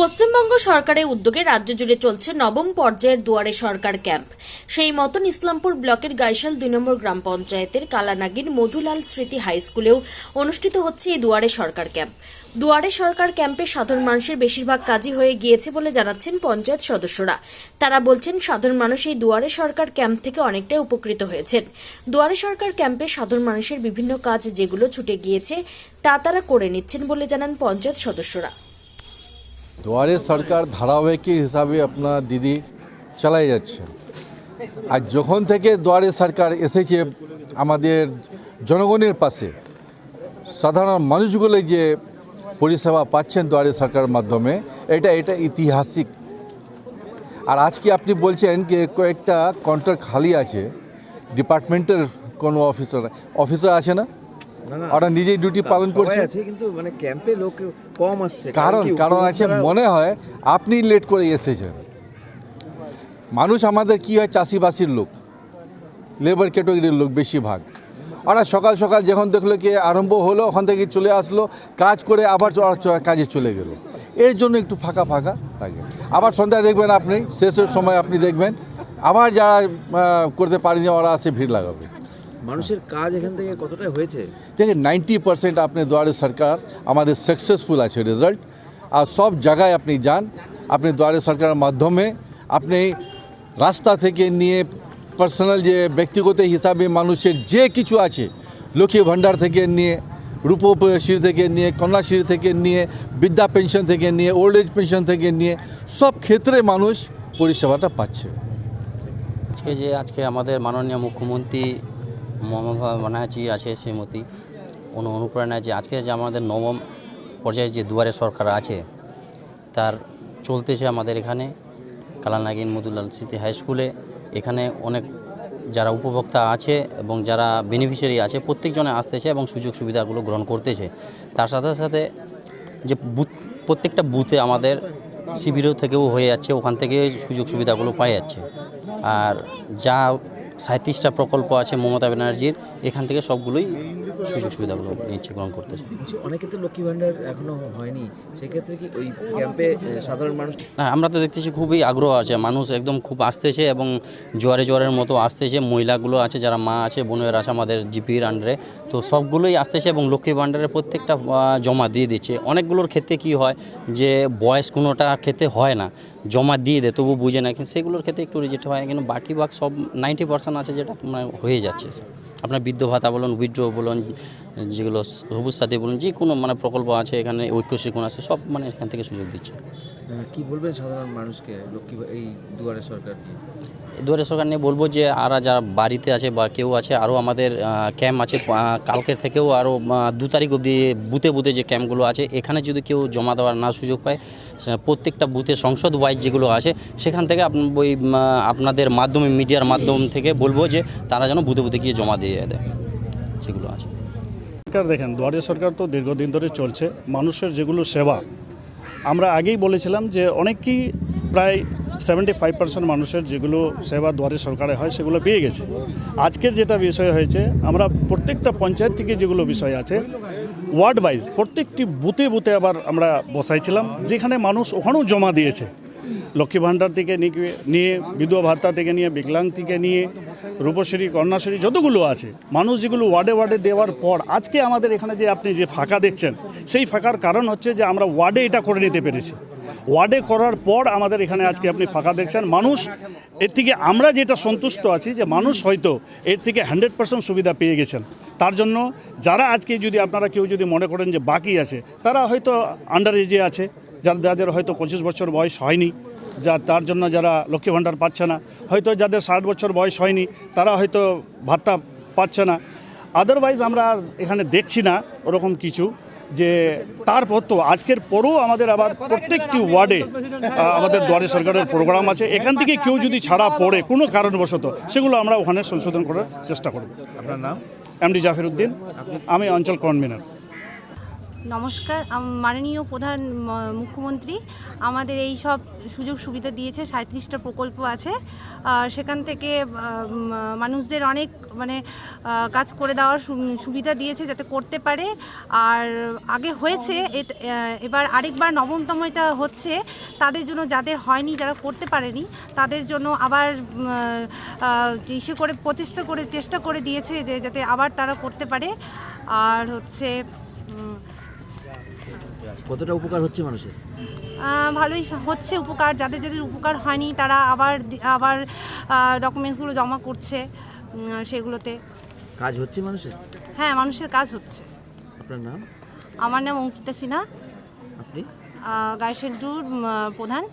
পশ্চিমবঙ্গ সরকারের উদ্যোগে রাজ্য জুড়ে চলছে নবম পর্যায়ের দুয়ারে সরকার ক্যাম্প। সেই মতন ইসলামপুর ব্লকের গাইশাল দুই নম্বর গ্রাম পঞ্চায়েতের কালানাগির মধুলাল স্মৃতি হাই স্কুলেও অনুষ্ঠিত হচ্ছে এই দুয়ারে সরকার ক্যাম্প। দুয়ারে সরকার ক্যাম্পে সাধারণ মানুষের বেশিরভাগ কাজই হয়ে গিয়েছে বলে জানাচ্ছেন পঞ্চায়েত সদস্যরা। তারা বলছেন, সাধারণ মানুষ এই দুয়ারে সরকার ক্যাম্প থেকে অনেকটাই উপকৃত হয়েছেন। দুয়ারে সরকার ক্যাম্পে সাধারণ মানুষের বিভিন্ন কাজ যেগুলো ছুটে গিয়েছে, তা তারা করে নিচ্ছেন বলে জানান পঞ্চায়েত সদস্যরা। দুয়ারে সরকার ধারাবাহিক হিসাবে আপনার দিদি চালাই যাচ্ছে। আর যখন থেকে দুয়ারে সরকার এসেছে আমাদের জনগণের পাশে সাধারণ মানুষগুলো যে পরিষেবা পাচ্ছেন দুয়ারে সরকারের মাধ্যমে এটা এটা ঐতিহাসিক আর আজকে আপনি বলছেন যে কয়েকটা কাউন্টার খালি আছে ডিপার্টমেন্টের কোনো অফিসার অফিসার আছে না, ওরা নিজেই ডিউটি পালন করছে। আছে কিন্তু মানে ক্যাম্পে লোক কম আসছে। কারণ কারণ আছে মনে হয় আপনি লেট করে এসেছেন। মানুষ আমাদের কি হয়? চাষিবাসীর লোক। লেবার ক্যাটাগরির লোক বেশিরভাগ। ওরা সকাল সকাল যখন দেখল কি আরম্ভ হলো ওখান থেকে চলে আসলো কাজ করে আবার কাজে চলে গেল। এর জন্য একটু ফাঁকা ফাঁকা লাগে। আবার সন্ধ্যায় দেখবেন আপনি শেষের সময় আপনি দেখবেন। আবার যারা করতে পারেনি ওরা আসে ভিড় লাগাবে। মানুষের কাজ এখান থেকে কতটা হয়েছে? দেখেন নাইনটি পার্সেন্ট আপনি দুয়ারে সরকার আমাদের সাকসেসফুল আছে রেজাল্ট আর সব জায়গায় আপনি যান আপনি দুয়ারে সরকারের মাধ্যমে আপনি রাস্তা থেকে নিয়ে পার্সোনাল যে ব্যক্তিগত হিসাবে মানুষের যে কিছু আছে লক্ষ্মী ভাণ্ডার থেকে নিয়ে রূপশ্রী থেকে নিয়ে কন্যাশ্রী থেকে নিয়ে বিদ্যা পেনশন থেকে নিয়ে ওল্ড এজ পেনশন থেকে নিয়ে সব ক্ষেত্রে মানুষ পরিষেবাটা পাচ্ছে। আজকে যে আজকে আমাদের মাননীয় মুখ্যমন্ত্রী মমতা ব্যানার্জি আছে শ্রীমতী। অনু অনুপ্রেরণায় যে আজকে যে আমাদের নবম পর্যায়ে যে দুয়ারে সরকার আছে, তার চলতেছে আমাদের এখানে কালানাগিন মধুলাল স্মৃতি হাই স্কুলে। এখানে অনেক যারা উপভোক্তা আছে এবং যারা বেনিফিশিয়ারি আছে, প্রত্যেকজনে আসতেছে এবং সুযোগ সুবিধাগুলো গ্রহণ করতেছে। তার সাথে সাথে যে বুথ প্রত্যেকটা বুথে আমাদের শিবিরও থেকেও হয়ে যাচ্ছে, ওখান থেকে সুযোগ সুবিধাগুলো পাওয়া যাচ্ছে। আর যা সাঁত্রিশটা প্রকল্প আছে মমতা ব্যানার্জির এখান থেকে সবগুলোই সুযোগ সুবিধাগুলো নিচ্ছে গ্রহণ করতেছে বলছি, অনেকে তো লক্ষ্মী ভান্ডার এখনও হয়নি সেক্ষেত্রে কি ওই ক্যাম্পে সাধারণ মানুষ না আমরা তো দেখতেছি খুবই আগ্রহ আছে মানুষ একদম খুব আসতেছে এবং জোয়ারে জোয়ারের মতো আসতেছে মহিলাগুলো আছে যারা মা আছে বোনের আছে আমাদের জিপির আন্ডারে তো সবগুলোই আসতেছে এবং লক্ষ্মী ভাণ্ডারের প্রত্যেকটা জমা দিয়ে দিচ্ছে। অনেকগুলোর ক্ষেত্রে কি হয় যে বয়স কোনোটা ক্ষেত্রে হয় না জমা দিয়ে দেয় তবু বুঝে না। কিন্তু সেগুলোর ক্ষেত্রে একটু রিজেক্ট হয়, কিন্তু বাকি ভাগ সব নাইনটি পার্সেন্ট আছে যেটা মানে হয়ে যাচ্ছে। আপনার বৃদ্ধ ভাতা বলুন উইড্রো বলুন যেগুলো সবুজ সাথী বলুন যে কোনো মানে প্রকল্প আছে এখানে ঐক্যশ্রী কোন আছে সব মানে এখান থেকে সুযোগ দিচ্ছে। কি বলবেন সাধারণ মানুষকে লক্ষ্মী এই দুয়ারে সরকার দুয়ারে সরকার নিয়ে বলব যে আর যারা বাড়িতে আছে বা কেউ আছে আরও আমাদের ক্যাম্প আছে কালকের থেকেও আরও দু তারিখ অবধি বুথে বুথে যে ক্যাম্পগুলো আছে এখানে যদি কেউ জমা দেওয়ার না সুযোগ পায় প্রত্যেকটা বুথে সংসদ ওয়াইজ যেগুলো আছে সেখান থেকে ওই আপনাদের মাধ্যমে মিডিয়ার মাধ্যম থেকে বলব যে তারা যেন বুথে বুথে গিয়ে জমা দিয়ে দেয় সেগুলো আছে। সরকার, দেখেন, দুয়ারে সরকার তো দীর্ঘদিন ধরে চলছে। মানুষের যেগুলো সেবা, আমরা আগেই বলেছিলাম যে অনেকই প্রায় সেভেন্টি ফাইভ পার্সেন্ট মানুষের যেগুলো সেবা দুয়ারে সরকারে হয়, সেগুলো পেয়ে গেছে। আজকের যেটা বিষয় হয়েছে, আমরা প্রত্যেকটা পঞ্চায়েত থেকে যেগুলো বিষয় আছে ওয়ার্ড ওয়াইজ প্রত্যেকটি বুথে বুথে আবার আমরা বসাইছিলাম, যেখানে মানুষ ওখানেও জমা দিয়েছে। লক্ষ্মী ভাণ্ডার থেকে নিয়ে- বিধবা ভাতা থেকে নিয়ে, বিকলাং থেকে নিয়ে, রূপশ্রী, কন্যাশ্রী যতগুলো আছে, মানুষ যেগুলো ওয়ার্ডে ওয়ার্ডে দেওয়ার পর, আজকে আমাদের এখানে যে আপনি যে ফাঁকা দেখছেন, সেই ফাঁকার কারণ হচ্ছে যে আমরা ওয়ার্ডে এটা করে নিতে পেরেছি। ওয়ার্ডে করার পর আমাদের এখানে আজকে আপনি ফাঁকা দেখছেন, মানুষ, এর থেকে আমরা যেটা সন্তুষ্ট আছি যে মানুষ হয়তো এর থেকে হান্ড্রেড পার্সেন্ট সুবিধা পেয়ে গেছেন। তার জন্য যারা আজকে যদি আপনারা কেউ যদি মনে করেন যে বাকি আছে, তারা হয়তো আন্ডার এজে আছে যার যাদের হয়তো পঁচিশ বছর বয়স হয়নি যা তার জন্য যারা লক্ষ্মী ভাণ্ডার পাচ্ছে না হয়তো যাদের ষাট বছর বয়স হয়নি তারা হয়তো ভাতা পাচ্ছে না। আদারওয়াইজ আমরা এখানে দেখছি না ওরকম কিছু যে তারপর তো আজকের পরও আমাদের আবার প্রত্যেকটি ওয়ার্ডে আমাদের দুয়ারে সরকারের প্রোগ্রাম আছে। এখান থেকে কেউ যদি ছাড়া পড়ে কোনো কারণবশত সেগুলো আমরা ওখানে সংশোধন করার চেষ্টা করব। আপনার নাম? এমডি জাফির উদ্দিন। আমি অঞ্চল কনভেনার। নমস্কার মাননীয় প্রধান মুখ্যমন্ত্রী, আমাদের এই সব সুযোগ সুবিধা দিয়েছে, সাঁত্রিশটা প্রকল্প আছে। সেখান থেকে মানুষদের অনেক মানে কাজ করে দেওয়ার সুবিধা দিয়েছে যাতে করতে পারে। আর আগে হয়েছে এবার আরেকবার নবমতম এটা হচ্ছে, তাদের জন্য যাদের হয়নি, যারা করতে পারেনি, তাদের জন্য আবার ইসে করে, প্রচেষ্টা করে, চেষ্টা করে দিয়েছে যে, যাতে আবার তারা করতে পারে। আর হচ্ছে কতটা উপকার হচ্ছে মানুষের? ভালোই হচ্ছে উপকার। যাদের যাদের উপকার হয়নি তারা আবার আবার ডকুমেন্টসগুলো জমা করছে সেগুলোতে। কাজ হচ্ছে মানুষের? হ্যাঁ মানুষের কাজ হচ্ছে। আপনার নাম? আমার নাম অঙ্কিতা সিনহা। আপনি? গাইশেন্টুর প্রধান।